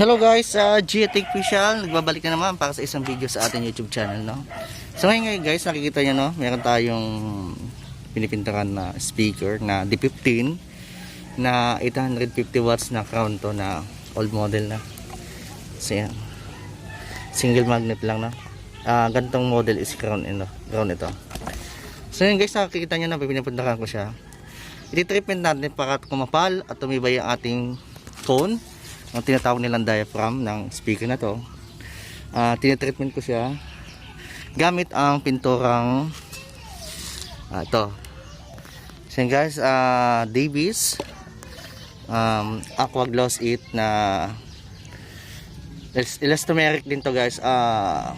Hello guys, uh, Geotech Official, nagbabalik na naman para sa isang video sa ating YouTube channel, no? So ngayon guys, nakikita nyo, no? Meron tayong pinipintaran na speaker na D15 na 850 watts na crown to na old model na. So yan. Single magnet lang, no? Ah, gantong model is crown, ino, crown ito. So yun guys, nakikita nyo na pinipintaran ko siya. Iti-treatment natin para kumapal at tumibay ang ating phone ang tinatawag nilang diaphragm ng speaker na to. Uh, tinitreatment ko siya gamit ang pinturang uh, ito. So yun guys uh, Davis um, aqua gloss it na elas- elastomeric din to guys. Uh,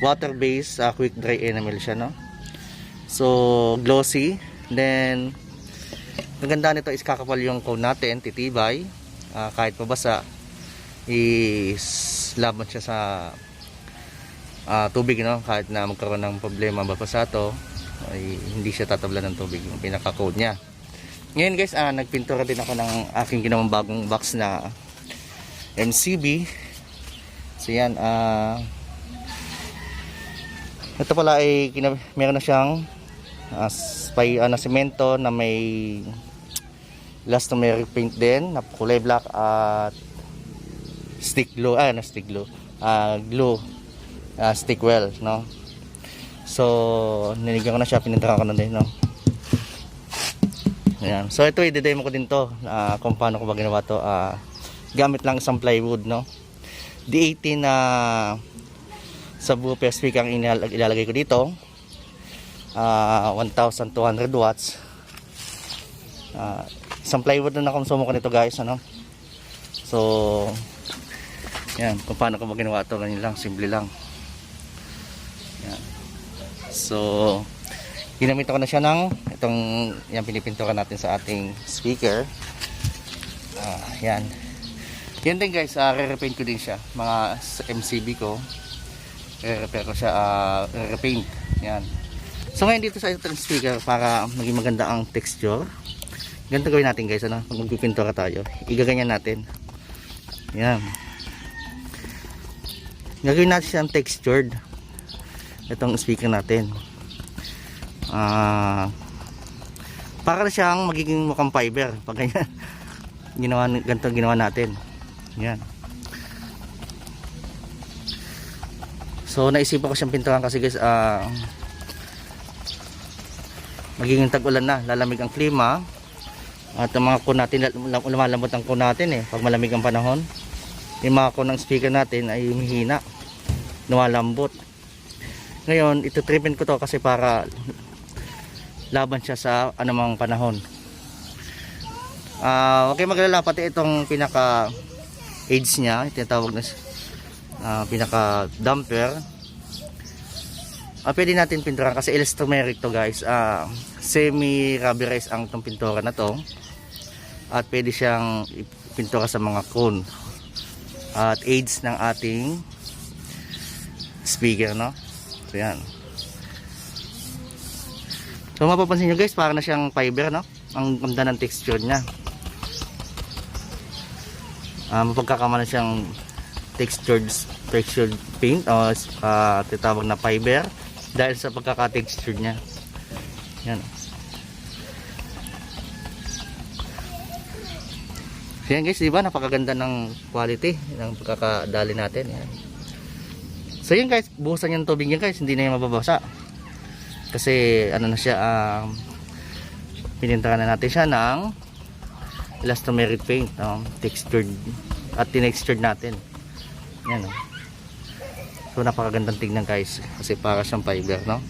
water based uh, quick dry enamel siya no? So glossy. Then ang ganda nito is kakapal yung cone natin titibay Ah, kahit mabasa is laban siya sa ah, tubig no? Kahit na magkaroon ng problema mabasa to ay hindi siya tatabla ng tubig yung pinaka code niya. Ngayon guys ah, nagpintura din ako ng aking ginawang bagong box na MCB so yan ah ito pala ay meron na siyang uh, spy, ah, na semento na may elastomeric paint din na kulay black at stick glue. Ah na stick glue. Ah glue. Ah, stick well no? So ninigyan ko na siya pininturahan ko na din no? Ayan. so ito i-demo ko din to ah, kung paano ko ba ginawa to. Ah, gamit lang isang plywood no? D18 na subwoofer speaker ang inal- ilalagay ko dito. Ah 1200 watts. Ah isang plywood na nakonsumo ko nito guys ano? So yan kung paano ko ginawa ito ganyan lang simple lang. Yan. So ginamit ko na siya ng itong yan pinipinturan natin sa ating speaker. Ah yan. Yan din guys uh, re-repaint ko din siya mga MCB ko. Re-repair ko siya uh, re-repaint. Yan. So ngayon dito sa itong speaker para maging maganda ang texture ganito gawin natin guys ano? Pag magpipintura tayo. Igaganyan natin. Yan. Gagawin natin siyang textured. Itong speaker natin. Ah para siyang magiging mukhang fiber. Pag ganyan. Ginawa ganito ginawa natin. Yan. So naisipan ko siyang pinturan kasi guys ah magiging tag-ulan na. Lalamig ang klima at ang mga ko natin lum- lumalambot ang ko natin eh pag malamig ang panahon. Yung mga ko ng speaker natin ay humihina lumalambot. Ngayon ito treatment ko to kasi para laban siya sa anumang panahon. Ah okay maglala pati itong pinaka aids niya tinatawag na ah, pinaka damper ah, pwede natin pinturan kasi elastomeric to guys. Ah, semi rubberized ang itong pintura na to. At pwede siyang ipintura sa mga cone. At aids ng ating speaker no? So yan. So mapapansin nyo guys para na siyang fiber no? Ang ganda ng texture niya. Uh, mapagkakama na siyang textured textured paint o uh, titawag na fiber dahil sa pagkaka-texture niya yan So yan guys, di ba? Napakaganda ng quality ng pagkakadali natin. Yan. So yan guys, buhusan yung tubig yan guys, hindi na yan mababasa. Kasi ano na siya, um, pinintaran na natin siya ng elastomeric paint, no? textured at tinextured natin. Yan oh. So napakagandang tignan guys, kasi para siyang fiber, no?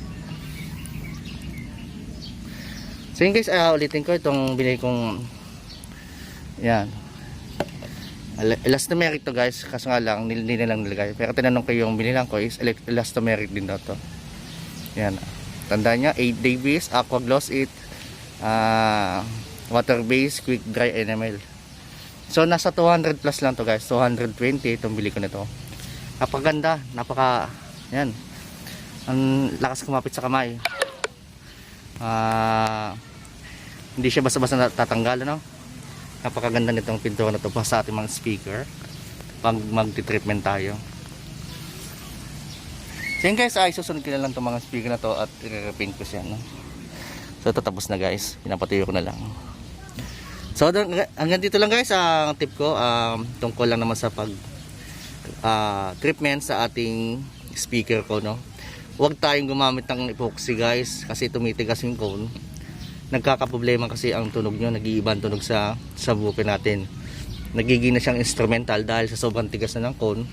So yun guys, uh, ulitin ko itong binili kong yan. Elastomeric to guys. Kaso nga lang hindi na lang nilagay. Pero tinanong ko yung binilang ko is elastomeric din daw to. Yan. Tandaan nyo 8 Davis aqua gloss it uh, water based quick dry enamel. So nasa 200 plus lang to guys. 220 itong bili ko nito napakaganda napaka yan ang lakas kumapit sa kamay ah hindi siya basta-basta natatanggal ano napakaganda nitong pintura na to pa sa ating mga speaker pag magti-treatment tayo. So yun guys, ay susunod ko na lang itong mga speaker na to at i-repaint ko siya. No? So ito tapos na guys, pinapatuyo ko na lang. So hanggang dito lang guys ang tip ko um, tungkol lang naman sa pag ah, treatment sa ating speaker ko no. Huwag tayong gumamit ng epoxy guys kasi tumitigas yung cone. Nagkakaproblema kasi ang tunog nyo, nag-iiba ang tunog sa sa buke natin. Nagiging na siyang instrumental dahil sa sobrang tigas na ng cone.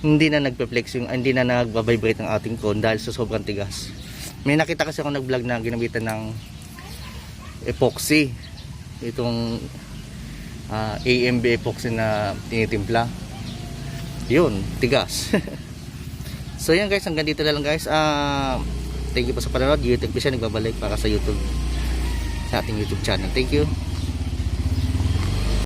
Hindi na nagpe-flex yung hindi na nagba-vibrate ang ating cone dahil sa sobrang tigas. May nakita kasi ako nag-vlog na ginamitan ng epoxy itong ah, AMB epoxy na tinitimpla yun tigas. So yan guys. Hanggang dito na lang guys. Ah, thank you po sa panonood. YouTube siya. Nagbabalik para sa YouTube sa ating YouTube channel. Thank you